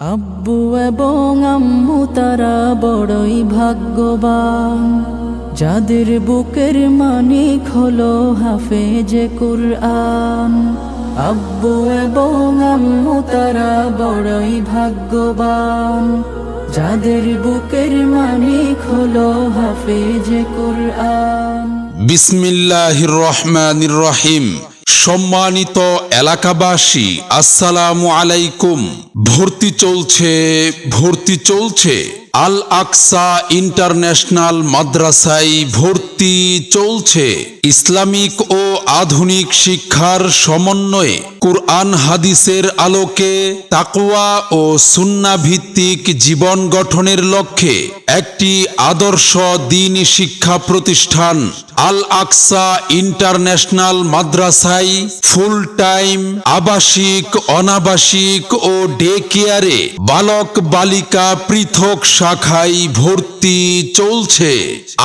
আব্বু এবং আম্মু তারা বড়ই ভাগ্যবান। যাদের বুকের মানিক হলো হাফেজে কুরআন। আব্বু এবং আম্মু তারা বড়ই ভাগ্যবান। যাদের বুকের মানিক হলো হাফেজে কুরআন। বিসমিল্লাহির রহমানির রহিম। সম্মানিত এলাকাবাসী, আসসালামু আলাইকুম। ভর্তি চলছে ভর্তি চলছে আল আকসা ইন্টারন্যাশনাল মাদ্রাসায় ভর্তি চলছে। ইসলামিক ও আধুনিক শিক্ষার সমন্বয়ে কুরআন হাদিসের আলোকে তাকওয়া ও সুন্না ভিত্তিক জীবন গঠনের লক্ষ্যে একটি আদর্শ দিন শিক্ষা প্রতিষ্ঠান আল আকসা ইন্টারন্যাশনাল মাদ্রাসায় ফুল টাইম আবাসিক, অনাবাসিক ও ডে কেয়ারে বালক বালিকা পৃথক শাখায় ভর্তি চলছে।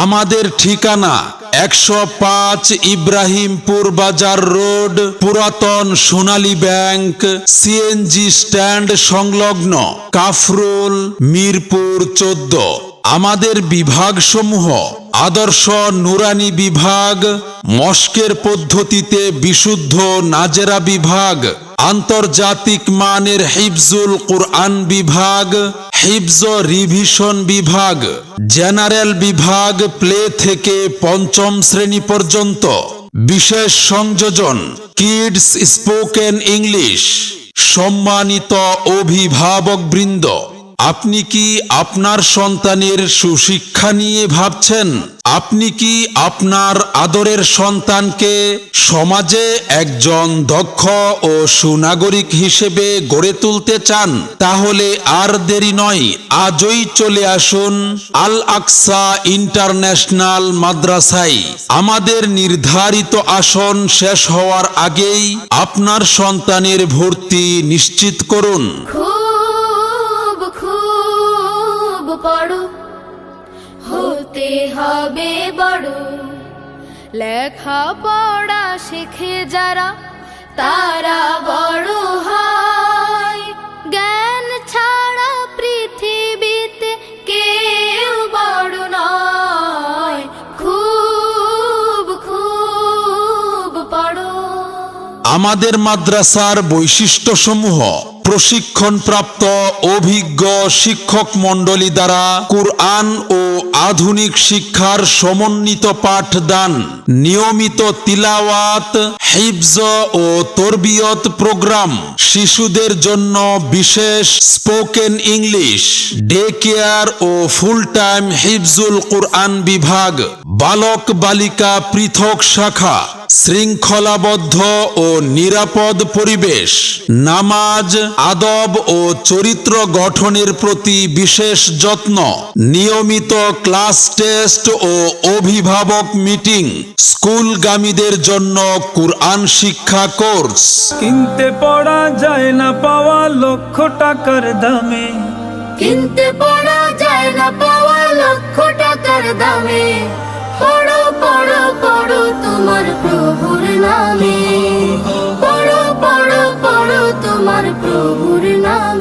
আমাদের ঠিকানা একশো পাঁচ ইব্রাহিমপুর বাজার রোড, পুরাতন সোনালী ব্যাংক, সিএনজি স্ট্যান্ড সংলগ্ন, কাফরুল, মিরপুর চোদ্দ। আমাদের বিভাগসমূহ আদর্শ নুরানি বিভাগ, মস্কের পদ্ধতিতে বিশুদ্ধ নাজেরা বিভাগ। আন্তর্জাতিক মানের হিফজুল কুরআন বিভাগ, হিফজ রিভিশন বিভাগ, জেনারেল বিভাগ প্লে থেকে পঞ্চম শ্রেণি পর্যন্ত। বিশেষ সংযোজন, কিডস স্পোকেন ইংলিশ। সম্মানিত অভিভাবকবৃন্দ আপনি কি আপনার সন্তানের সুশিক্ষা নিয়ে ভাবছেন? আপনি কি আপনার আদরের সন্তানকে সমাজে একজন দক্ষ ও সুনাগরিক হিসেবে গড়ে তুলতে চান? তাহলে আর দেরি নয়, আজই চলে আসুন আল আকসা ইন্টারন্যাশনাল মাদ্রাসায়। আমাদের নির্ধারিত আসন শেষ হওয়ার আগেই আপনার সন্তানের ভর্তি নিশ্চিত করুন। খুব পড়ো হতে হবে বড়। লেখা পড়া শিখে যারা, তারা বড় হয়। জ্ঞান ছাড়া পৃথিবীতে কেউ বড় নয়। খুব খুব পড়ো আমাদের মাদ্রাসার বৈশিষ্ট্যসমূহ প্রশিক্ষণপ্রাপ্ত অভিজ্ঞ শিক্ষক মণ্ডলী দ্বারা কুরআন ও আধুনিক শিক্ষার সমন্বিত পাঠদান, নিয়মিত তিলাওয়াত, হিফজ ও তরবিয়ত প্রোগ্রাম শিশুদের জন্য বিশেষ স্পোকেন ইংলিশ ডে কেয়ার ও ফুল টাইম হিফজুল কুরআন বিভাগ, বালক বালিকা পৃথক শাখা শৃঙ্খলাবদ্ধ ও নিরাপদ পরিবেশ নামাজ আদব ও চরিত্র গঠনের প্রতি বিশেষ যত্ন নিয়মিত ক্লাস টেস্ট ও অভিভাবক মিটিং স্কুলগামীদের জন্য কুরআন শিক্ষা কোর্স। কিনতে পড়া যায় না পাওয়া লক্ষ টাকার দামে। কিনতে পড়া যায় না পাওয়া লক্ষ টাকার দামে। পড়ো পড়ো পড়ো তোমার প্রভুর নামে। পড়ো পড়ো পড়ো তোমার প্রভুর নামে।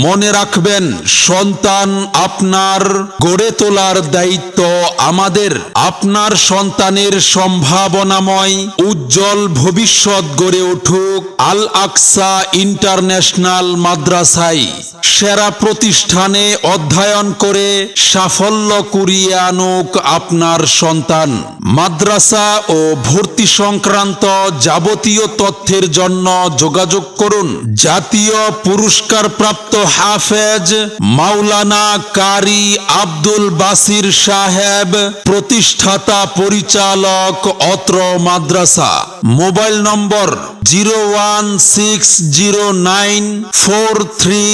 মনে রাখবেন, সন্তান আপনার গড়ে তোলার দায়িত্ব আমাদের। আপনার সন্তানের সম্ভাবনাময়, উজ্জ্বল ভবিষ্যৎ গড়ে উঠুক আল আকসা ইন্টারন্যাশনাল মাদ্রাসায়। সেরা প্রতিষ্ঠানে অধ্যয়ন করে সাফল্য কুড়িয়ে আনুক আপনার সন্তান। মাদ্রাসা ও ভর্তি সংক্রান্ত যাবতীয় তথ্যের জন্য যোগাযোগ করুন। জাতীয় পুরস্কার প্রাপ্ত হাফেজ মাওলানা কারি আব্দুল বাসির সাহেব, প্রতিষ্ঠাতা পরিচালক অত্র মাদ্রাসা। Mobile number zero one six zero nine four three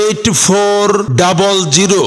eight four double zero.